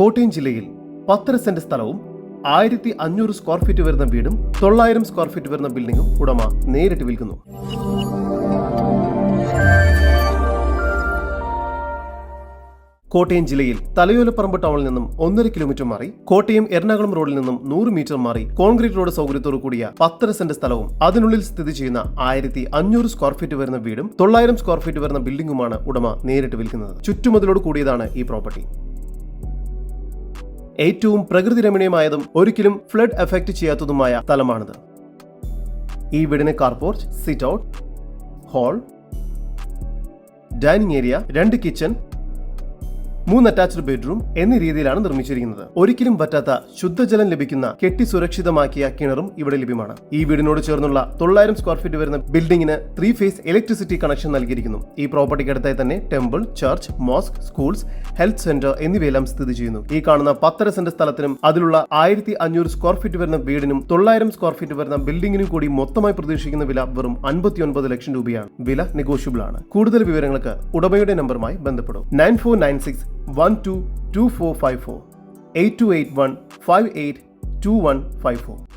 കോട്ടയം ജില്ലയിൽ പത്തര സെന്റ് സ്ഥലവും ആയിരത്തി അഞ്ഞൂറ് സ്ക്വയർ ഫീറ്റ് വരുന്ന വീടും തൊള്ളായിരം സ്ക്വയർ ഫീറ്റ് വരുന്ന ബിൽഡിംഗും ഉടമ നേരിട്ട് വിൽക്കുന്നു. കോട്ടയം ജില്ലയിൽ തലയോലപ്പറമ്പ് ടൗണിൽ നിന്നും ഒന്നര കിലോമീറ്റർ മാറി കോട്ടയം എറണാകുളം റോഡിൽ നിന്നും നൂറ് മീറ്റർ മാറി കോൺക്രീറ്റ് റോഡ് സൗകര്യത്തോടു കൂടിയ പത്തര സെന്റ് സ്ഥലവും അതിനുള്ളിൽ സ്ഥിതി ചെയ്യുന്ന ആയിരത്തി അഞ്ഞൂറ് സ്ക്വയർ ഫീറ്റ് വരുന്ന വീടും തൊള്ളായിരം സ്ക്വയർ ഫീറ്റ് വരുന്ന ബിൽഡിംഗുമാണ് ഉടമ നേരിട്ട് വിൽക്കുന്നത്. ചുറ്റുമതിലോട് കൂടിയതാണ് ഈ പ്രോപ്പർട്ടി ഏറ്റവും പ്രകൃതി രമണീയമായതും ഒരിക്കലും ഫ്ലഡ് എഫക്റ്റ് ചെയ്യാത്തതുമായ സ്ഥലമാണിത്. ഈ വീടിന് car porch sit out hall dining area രണ്ട് കിച്ചൺ മൂന്ന് അറ്റാച്ച്ഡ് ബെഡ്റൂം എന്നീ രീതിയിലാണ് നിർമ്മിച്ചിരിക്കുന്നത്. ഒരിക്കലും പറ്റാത്ത ശുദ്ധജലം ലഭിക്കുന്ന കെട്ടി സുരക്ഷിതമാക്കിയ കിണറും ഇവിടെ ലഭ്യമാണ്. ഈ വീടിനോട് ചേർന്നുള്ള തൊള്ളായിരം സ്ക്വയർ ഫീറ്റ് വരുന്ന ബിൽഡിംഗിന് ത്രീ ഫേസ് ഇലക്ട്രിസിറ്റി കണക്ഷൻ നൽകിയിരിക്കുന്നു. ഈ പ്രോപ്പർട്ടിക്ക് അടുത്തായി തന്നെ temple church mosque schools health centre എന്നിവയെല്ലാം സ്ഥിതി ചെയ്യുന്നു. ഈ കാണുന്ന പത്തര സെന്റ് സ്ഥലത്തിനും അതിലുള്ള ആയിരത്തി അഞ്ഞൂറ് സ്ക്വയർ ഫീറ്റ് വരുന്ന വീടിനും തൊള്ളായിരം സ്ക്വയർ ഫീറ്റ് വരുന്ന ബിൽഡിംഗിനും കൂടി മൊത്തമായി പ്രതീക്ഷിക്കുന്ന വില വെറും അൻപത്തിയൊൻപത് ലക്ഷം രൂപയാണ്. വില നെഗോഷ്യബിൾ ആണ്. കൂടുതൽ വിവരങ്ങൾക്ക് ഉടമയുടെ നമ്പറുമായി ബന്ധപ്പെടും. Nine four nine six 122454 8281 582154.